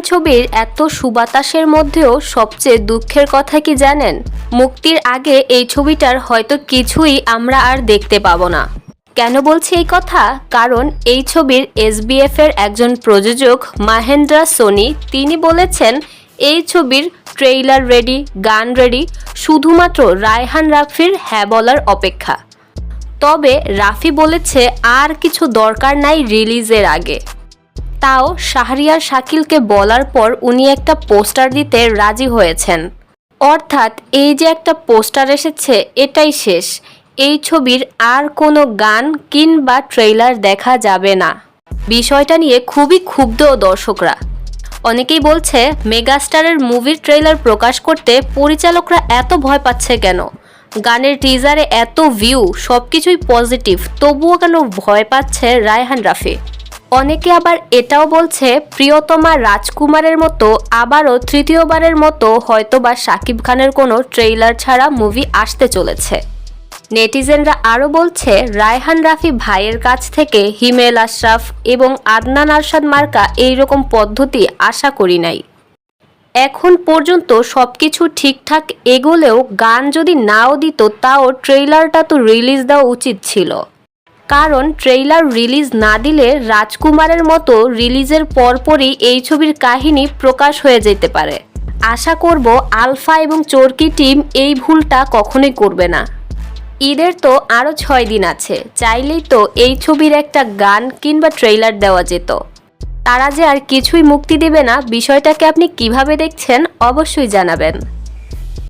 ছবির এত সুবাতাসের মধ্যেও সবচেয়ে দুঃখের কথা কি জানেন? মুক্তির আগে এই ছবিটার হয়তো কিছুই আমরা আর দেখতে পাবো না। কেন বলছি এই কথা? কারণ এই ছবির এসবিএফ এর একজন প্রযোজক মাহেন্দ্রা সোনি, তিনি বলেছেন, এই ছবির ট্রেইলার রেডি, গান রেডি, শুধুমাত্র রায়হান রাফির হ্যাঁ বলার অপেক্ষা। তবে রাফি বলেছে, আর কিছু দরকার নাই রিলিজের আগে। তাও শাহরিয়ার শাকিলকে বলার পর উনি একটা পোস্টার দিতে রাজি হয়েছেন। অর্থাৎ এই যে একটা পোস্টার এসেছে, এটাই শেষ। এই ছবির আর কোনো গান কিংবা ট্রেইলার দেখা যাবে না। বিষয়টা নিয়ে খুবই ক্ষুব্ধ দর্শকরা। অনেকেই বলছে, মেগাস্টারের মুভির ট্রেলার প্রকাশ করতে পরিচালকরা এত ভয় পাচ্ছে কেন? গানের টিজারে এত ভিউ সব কিছুই পজিটিভ তবুও কেন ভয় পাচ্ছে রায়হান রাফি? অনেকে আবার এটাও বলছে, প্রিয়তমা রাজকুমারের মতো আবারও তৃতীয়বারের মতো হয়তোবা শাকিব খানের কোনো ট্রেইলার ছাড়া মুভি আসতে চলেছে। নেটিজেনরা আরও বলছে, রায়হান রাফি ভাইয়ের কাছ থেকে হিমেল আশরাফ এবং আদনান আরশাদ মার্কা এইরকম পদ্ধতি আশা করি নাই। এখন পর্যন্ত সব কিছু ঠিকঠাক এগোলেও গান যদি নাও দিত, তাও ট্রেইলারটা তো রিলিজ দেওয়া উচিত ছিল। কারণ ট্রেইলার রিলিজ না দিলে রাজকুমারের মতো রিলিজের পরপরই এই ছবির কাহিনী প্রকাশ হয়ে যেতে পারে। আশা করব আলফা এবং চরকি টিম এই ভুলটা কখনোই করবে না। ঈদের তো আরও ছয় দিন আছে, চাইলেই তো এই ছবির একটা গান কিংবা ট্রেইলার দেওয়া যেত। তারা যে আর কিছুই মুক্তি দেবে না, বিষয়টাকে আপনি কীভাবে দেখছেন অবশ্যই জানাবেন।